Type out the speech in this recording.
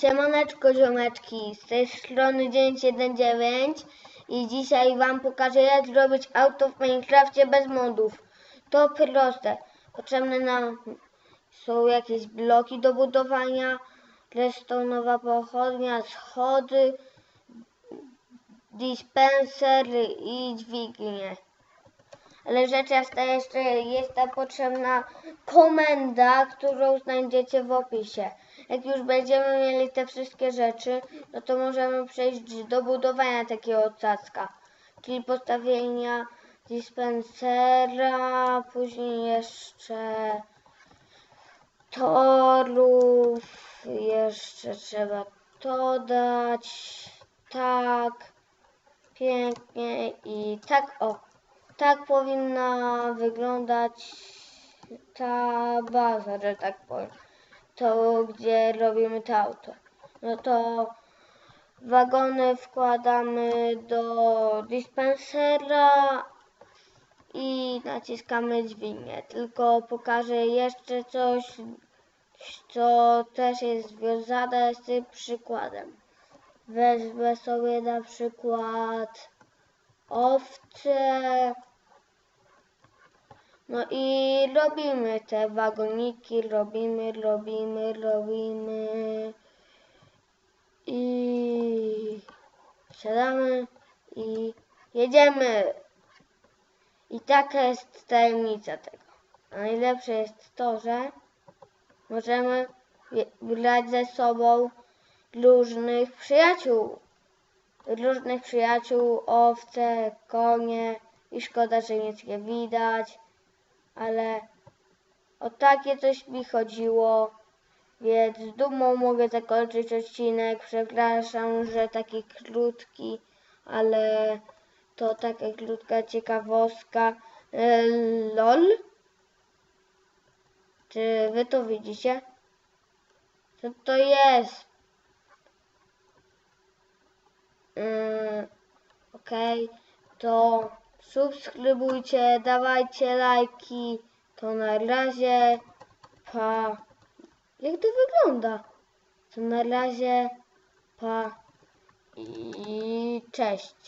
Siemaneczko ziomeczki, z tej strony dzień 79 i dzisiaj wam pokażę jak zrobić auto w Minecrafcie bez modów. To proste. Potrzebne nam są jakieś bloki do budowania, redstone'owa pochodnia, schody, dispenser i dźwignie. Ale rzecz jasna jeszcze jest ta potrzebna komenda, którą znajdziecie w opisie. Jak już będziemy mieli te wszystkie rzeczy, no to możemy przejść do budowania takiego cacka. Czyli postawienia dispensera, później jeszcze torów, jeszcze trzeba to dać, tak, pięknie i tak o. Tak powinna wyglądać ta baza, że tak powiem. To, gdzie robimy to auto. No to wagony wkładamy do dispensera i naciskamy dźwignię. Tylko pokażę jeszcze coś, co też jest związane z tym przykładem. Wezmę sobie na przykład owce. No i robimy te wagoniki, robimy, robimy, robimy. I siadamy i jedziemy. I taka jest tajemnica tego. A najlepsze jest to, że możemy brać ze sobą różnych przyjaciół różnych przyjaciół, owce, konie i szkoda, że nic nie widać, ale o takie coś mi chodziło, więc z dumą mogę zakończyć odcinek. Przepraszam, że taki krótki, ale to taka krótka ciekawostka. E, LOL? Czy wy to widzicie? Co to jest? Yy, Okej, to subskrybujcie, dawajcie lajki. To na razie. Pa. Jak to wygląda? To na razie. Pa. I cześć.